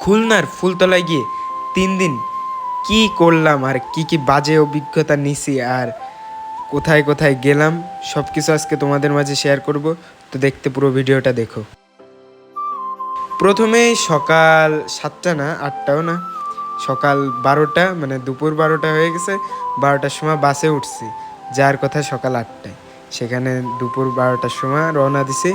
খুলনার ফুলতলায় গিয়ে তিন দিন কি করলাম আর কি কি বাজে অভিজ্ঞতা নিছি আর কোথায় কোথায় গেলাম সব কিছু আজকে তোমাদের মাঝে শেয়ার করব। তো দেখতে পুরো ভিডিওটা দেখো। প্রথমেই সকাল সাতটা না, আটটাও না, সকাল বারোটা মানে দুপুর বারোটা হয়ে গেছে, বারোটার সময় বাসে উঠছি, যার কথা সকাল আটটায়। সেখানে দুপুর বারোটার সময় রওনা দিছি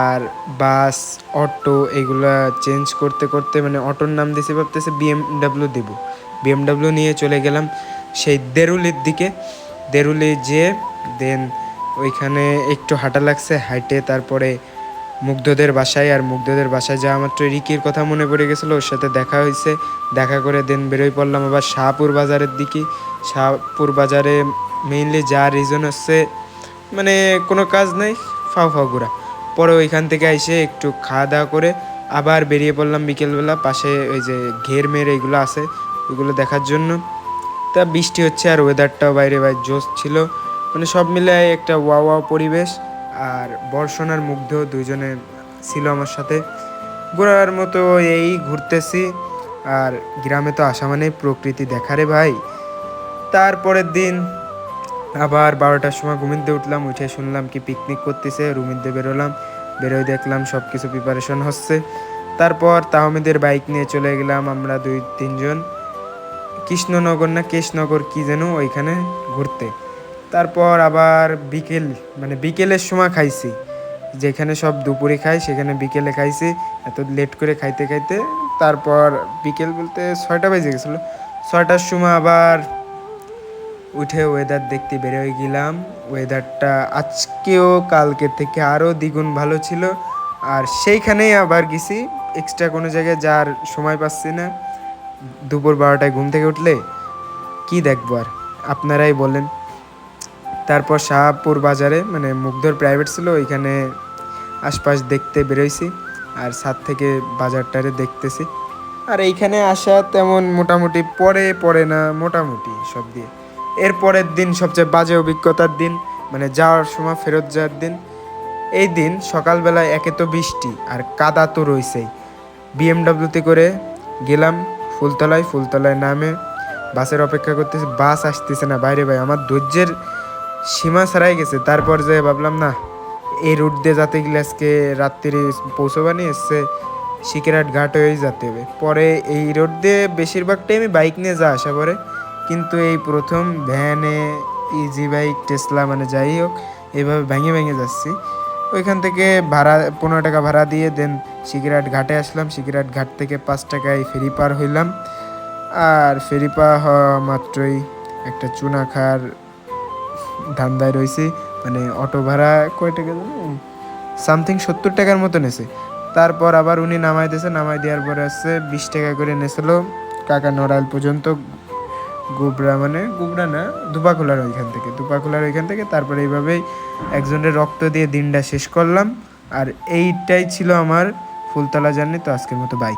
আর বাস, অটো এগুলা চেঞ্জ করতে করতে মানে অটোর নাম দিছি ভাবতেছে বিএমডাব্লিউ দেব। বিএমডাব্লিউ নিয়ে চলে গেলাম সেই দেরুলির দিকে। দেরুলি যেয়ে দেন ওইখানে একটু হাঁটা লাগছে, হাইটে তারপরে মুগ্ধদের বাসায় আর মুগ্ধদের বাসায় যাওয়া মাত্র রিকির কথা মনে পড়ে গেছিল, ওর সাথে দেখা হয়েছে। দেখা করে দেন বেরোই পড়লাম আবার শাহপুর বাজারের দিকে। শাহপুর বাজারে মেইনলি যা রিজন হচ্ছে মানে কোনো কাজ নাই ফাও ফাও ঘোরা। পরে ওইখান থেকে এসে একটু খাওয়া দাওয়া করে আবার বেরিয়ে পড়লাম বিকেলবেলা। পাশে ওই যে ঘের মের এগুলো আছে ওইগুলো দেখার জন্য। তা বৃষ্টি হচ্ছে আর ওয়েদারটাও বাইরে বাইরে জোস ছিল। মানে সব মিলে একটা ওয়া ওয়া পরিবেশ। আর বর্ষণার মুগ্ধ দুইজনে ছিল আমার সাথে। ঘোরার মতো এই ঘুরতেছি। আর গ্রামে তো আসা মানে প্রকৃতি দেখারে ভাই। তারপরের দিন আবার বারোটার সময় ঘুমিতে উঠলাম, উঠে শুনলাম কি পিকনিক করতেছে রুমিতে বেরোলাম। বেরোয় দেখলাম সব কিছু প্রিপারেশন হচ্ছে। তারপর তাহমিদের বাইক নিয়ে চলে গেলাম আমরা দুই, তিনজন। কৃষ্ণনগর না কেশনগর কি যেন ওইখানে ঘুরতে। তারপর আবার বিকেল মানে বিকেলের সময় খাইছি। যেখানে সব দুপুরে খাই, সেখানে বিকেলে খাইছি। এত লেট করে খাইতে খাইতে, তারপর বিকেল বলতে ছয়টা বেজে গেছিল। ছয়টার সময় আবার উঠে ওয়েদার দেখতে বেরোয় গেলাম। ওয়েদারটা আজকেও, কালকে থেকে আরও দ্বিগুণ ভালো ছিল। আর সেইখানেই আবার গেছি। এক্সট্রা কোনো জায়গায় যার সময় পাচ্ছি না। দুপুর বারোটায় ঘুম থেকে উঠলে কি দেখব আর? আপনারাই বলেন। তারপর শাহপুর বাজারে মানে মুগ্ধর প্রাইভেট ছিল, ওইখানে আশপাশ দেখতে বেরোইছি। আর সাত থেকে বাজারটারে দেখতেছি। আর এইখানে আসা তেমন মোটামুটি পরে পড়ে না, মোটামুটি সব দিয়ে। এর পরের দিন সবচেয়ে বাজে অভিজ্ঞতার দিন মানে যাওয়ার সময় ফেরত যাওয়ার দিন, এই দিন সকালবেলায় একে তো বৃষ্টি আর কাদা তো রয়েছেই বিএমডাব্লিউতে করে গেলাম, ফুলতলায় ফুলতলায় নামে বাসের অপেক্ষা করতেছি, বাস আসতেছে না, বাইরে ভাই, আমার ধৈর্যের সীমা ছাড়াই গেছে। তারপর যে ভাবলাম, না, এই রুট দিয়ে যাতে গেলে আজকে রাত্রি পৌঁছবানি এসছে সিকেরাট ঘাট হয়েই যেতে হবে। পরে এই রোড দিয়ে বেশিরভাগ টাইমে বাইক নিয়ে যা আসা করে কিন্তু এই প্রথম ভ্যানে ইজি বাইক টেসলা মানে যাই হোক এইভাবে ভেঙে ভেঙে যাচ্ছি। ওইখান থেকে ভাড়া, পনেরো টাকা ভাড়া দিয়ে দেন সিকিরাট ঘাটে আসলাম। সিকিরাট ঘাট থেকে পাঁচ টাকায় ফেরি পার হইলাম। আর ফেরি পার হওয়া মাত্রই একটা চুনা খার ধান্দায় রয়েছি মানে অটো ভাড়া কয় টাকা সামথিং সত্তর টাকার মতো নেছে। তারপর আবার উনি নামাই দিয়েছে। নামাই দেওয়ার পরে আসছে বিশ টাকা করে নেছিল। কাকা নড়াইল পর্যন্ত গুবরা মানে গুবরা না দুপাখোলার ওইখান থেকে। দুপাখোলার ওইখান থেকে তারপরে এইভাবেই একজনের রক্ত দিয়ে দিনটা শেষ করলাম। আর এইটাই ছিল আমার ফুলতলা জার্নি, তো আজকের মতো বাই